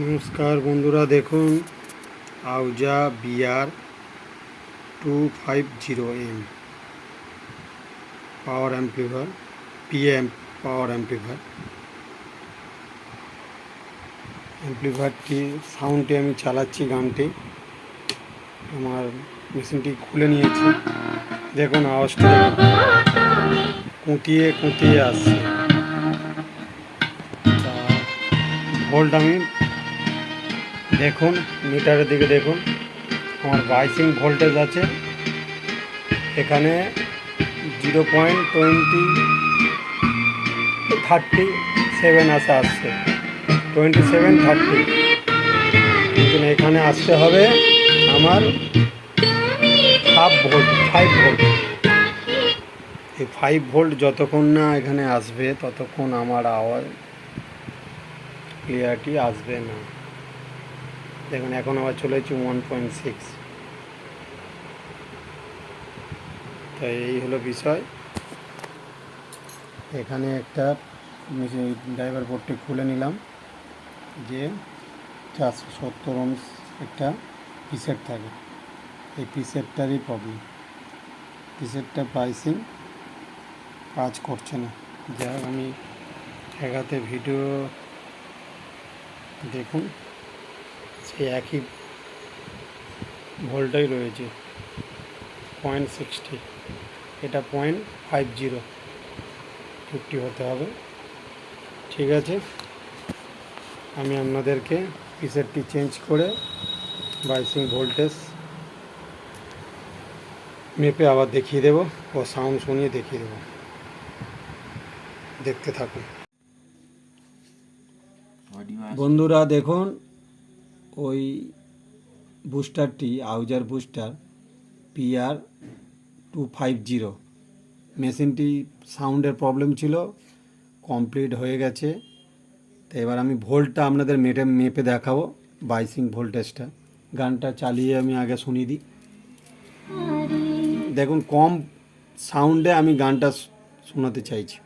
নমস্কার বন্ধুরা, দেখুন Ahuja BR two five zero M, power amplifier, PM, power amplifier. অ্যাম্পলিফায়ারটি, সাউন্ডটি আমি চালাচ্ছি গানটি। আমার মেশিনটি খুলে নিয়েছি। দেখুন আওয়াজটা। কুঁতিয়ে কুঁতিয়ে আসছে। ভোল্ট আমি দেখুন, মিটারের দিকে দেখুন। আমার বাইসিং ভোল্টেজ আছে। এখানে zero point twenty thirty seven আসা আসছে। Twenty seven thirty. কিন্তু এখানে আসতে হবে আমার হাফ ভোল্ট ফাইভ ভোল্ট এই ফাইভ ভোল্ট যতক্ষণ না এখানে আসবে, ততক্ষণ আমার আওয়াজ ক্লিয়ারিটি আসবে না। দেখুন, এখন আবার চলে যাচ্ছে ওয়ান পয়েন্ট সিক্স তো এই হলো বিষয়। এখানে একটা ড্রাইভার বোর্ডটি খুলে নিলাম, যে চারশো সত্তর ওমস একটা পিসেট থাকে। এই পিসেটটারই প্রবলেম পিসেটটা প্রাইসিং কাজ করছে না। যা আমি ঠেকাতে ভিডিও দেখুন। সেই একই ভোল্টাই রয়েছে পয়েন্ট সিক্সটি এটা পয়েন্ট ফাইভ জিরো ফিফটি হতে হবে। ঠিক আছে? আমি আপনাদেরকে পিসেরটি চেঞ্জ করে বাইসিং ভোল্টেজ মেপে আবার দেখিয়ে দেবো ও সাউন্ড শুনিয়ে দেখিয়ে দেবো। দেখতে থাকুন। বন্ধুরা দেখুন ওই বুস্টারটি, আউজার booster PR two five zero মেশিনটি সাউন্ডের প্রবলেম ছিল, কমপ্লিট হয়ে গেছে। তো এবার আমি ভোল্টটা আপনাদের মেটে, মেপে দেখাবো, বাইসিং ভোল্টেজটা। গানটা চালিয়ে আমি আগে শুনিয়ে দিই। দেখুন, কম সাউন্ডে আমি গানটা শোনাতে চাইছি।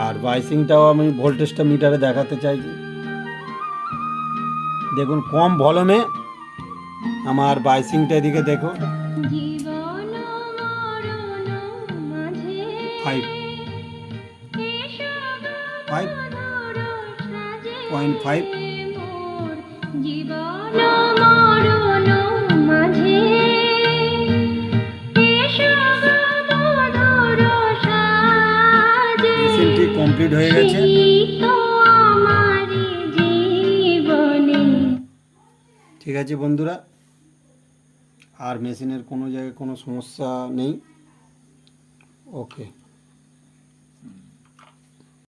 আর বাইসিংটাও আমি ভোল্টেজটা মিটারে দেখাতে চাইছি দেখুন কম ভলমে আমার বাইসিংটা এদিকে দেখো। Five five point five complete হয়ে গেছে। ঠিক আছে বন্ধুরা আর মেশিনের কোনো জায়গায় কোনো সমস্যা নেই। ওকে